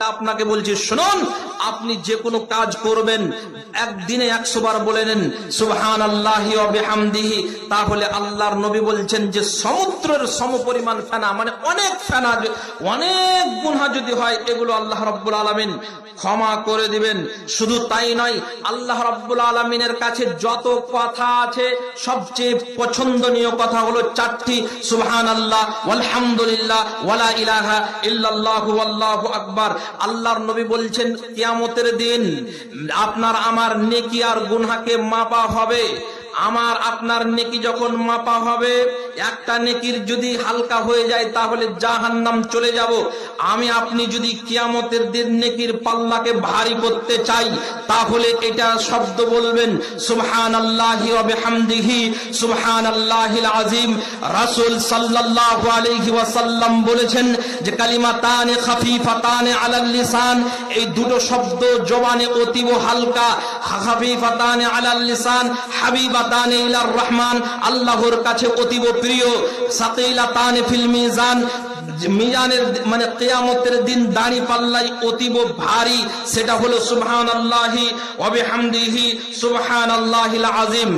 আপনাকে বলছি, শুনুন, আপনি যে কোনো কাজ করবেন, একদিনে একশো বার বলে নেন সুবহান আল্লাহি তাহলে আল্লাহর নবী বলছেন যে সমুদ্রের সমপরিমাণ ফেনা মানে অনেক ফেনা অনেক গুনহা যদি হয়, এগুলো আল্লাহ রব্বুল আলমিন ক্ষমা করে দিবেন। শুধু তাই নয়, আল্লাহ রব্বুল আলমিনের কাছে যত কথা আছে, সবচেয়ে পছন্দনীয় কথা হলো চারটি সুবহান আল্লাহ আলহামদুলিল্লাহ ওয়ালা ইলাহা ইল্লাল্লাহু আল্লাহু আকবার। আল্লাহর নবী বলছেন কিয়ামতের দিন আপনার আমার নেকি আর গুনহাকে মাপা হবে। আমার আপনার নেকি যখন মাপা হবে, একটা নেকির যদি হালকা হয়ে যায়, তাহলে জাহান্নাম চলে যাব। আমি, আপনি যদি কিয়ামতের দিন নেকির পাল্লাকে ভারী করতে চাই, তাহলে এটা শব্দ বলবেন সুবহান আল্লাহি হামদিহি সুবহান আল্লাহিল আজিম রাসূল সাল্লাল্লাহু আলাইহি ওয়াসাল্লাম বলেছেন যে, কালিমাতানে খাফিফাতানে আলাল লিসান, এই দুটো শব্দ জবানে অতীব হালকা। খাফিফাতানে আলাল লিসান রহমান, আল্লাহর কাছে অতীব প্রিয়। সাকিলাতানে ফিল মিজান, মিজানের মানে কেয়ামতের দিন দাড়ি পাল্লাই অতীব ভারী, সেটা হলো সুবহান আল্লাহি ওয়া হামদিহি সুবহান আল্লাহিল আজিম